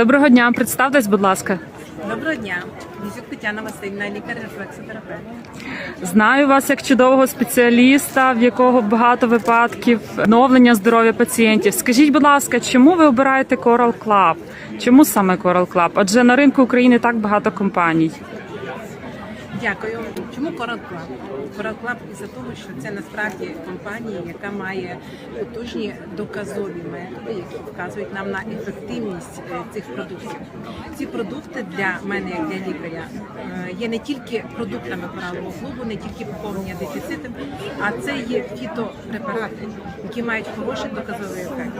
Доброго дня, представтесь, будь ласка. Доброго дня. Мізюк Тетяна Васильівна, лікар-рефлексотерапевт. Знаю вас як чудового спеціаліста, в якого багато випадків оновлення здоров'я пацієнтів. Скажіть, будь ласка, чому ви обираєте Coral Club? Чому саме Coral Club? Адже на ринку України так багато компаній. Дякую. Чому Coral Club? Coral Club із-за того, що це насправді компанія, яка має потужні доказові методи, які вказують нам на ефективність е, цих продуктів. Ці продукти для мене, як для лікаря, е, є не тільки продуктами коралового клубу, не тільки поповнення дефіцитом, а це є фітопрепарати, які мають хороший доказовий ефект.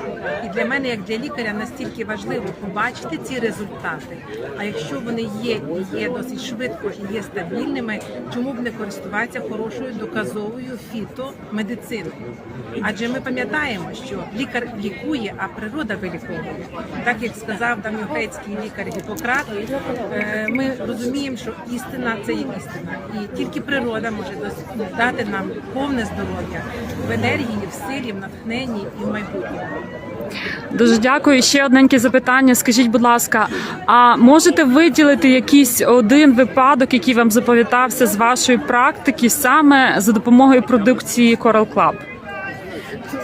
І для мене, як для лікаря, настільки важливо побачити ці результати. А якщо вони є і є досить швидко і є стабільними, чому б не користуватися хорошою доказовою фітомедициною? Адже ми пам'ятаємо, що лікар лікує, а природа виліковує. Так як сказав давньогрецький лікар Гіппократ, е, ми розуміємо, що істина це є істина, і тільки природа може дати нам повне здоров'я в енергії, в силі, в натхненні і в майбутньому. Дуже дякую. Ще одненьке запитання. Скажіть, будь ласка, а можете виділити якийсь один випадок, який вам запам'ятався з вашої практики саме за допомогою продукції Coral Club?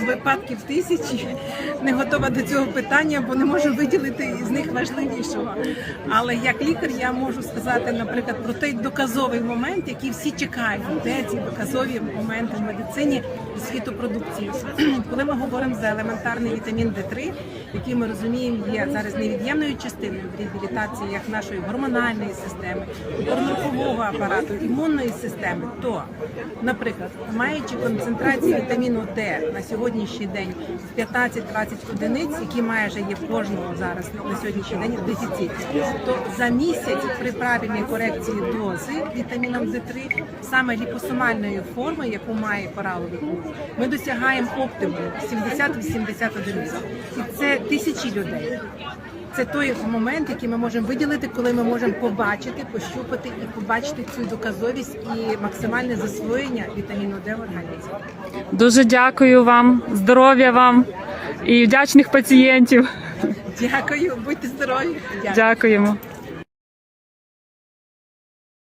Випадків тисячі не готова до цього питання, бо не можу виділити з них важливішого. Але як лікар я можу сказати, наприклад, про той доказовий момент, який всі чекають, де ці доказові моменти в медицині з фітопродукції. Коли ми говоримо за елементарний вітамін Д3, який ми розуміємо є зараз невід'ємною частиною в реабілітації як нашої гормональної системи, опорно-рухового апарату, імунної системи, то, наприклад, маючи концентрацію вітаміну Д на сьогоднішній день в 15-20 одиниць, які майже є в кожного зараз на сьогоднішній день в дефіциті, то за місяць при правильній корекції дози вітаміном Д3, саме ліпосомальної форми, яку має кораловий клуб, ми досягаємо оптимуму 70-80 одиниць. І це тисячі людей. Це той момент, який ми можемо виділити, коли ми можемо побачити, пощупати і побачити цю доказовість і максимальне засвоєння вітаміну Д в організмі. Дуже дякую вам, здоров'я вам і вдячних пацієнтів. Дякую, будьте здорові. Дякую. Дякуємо.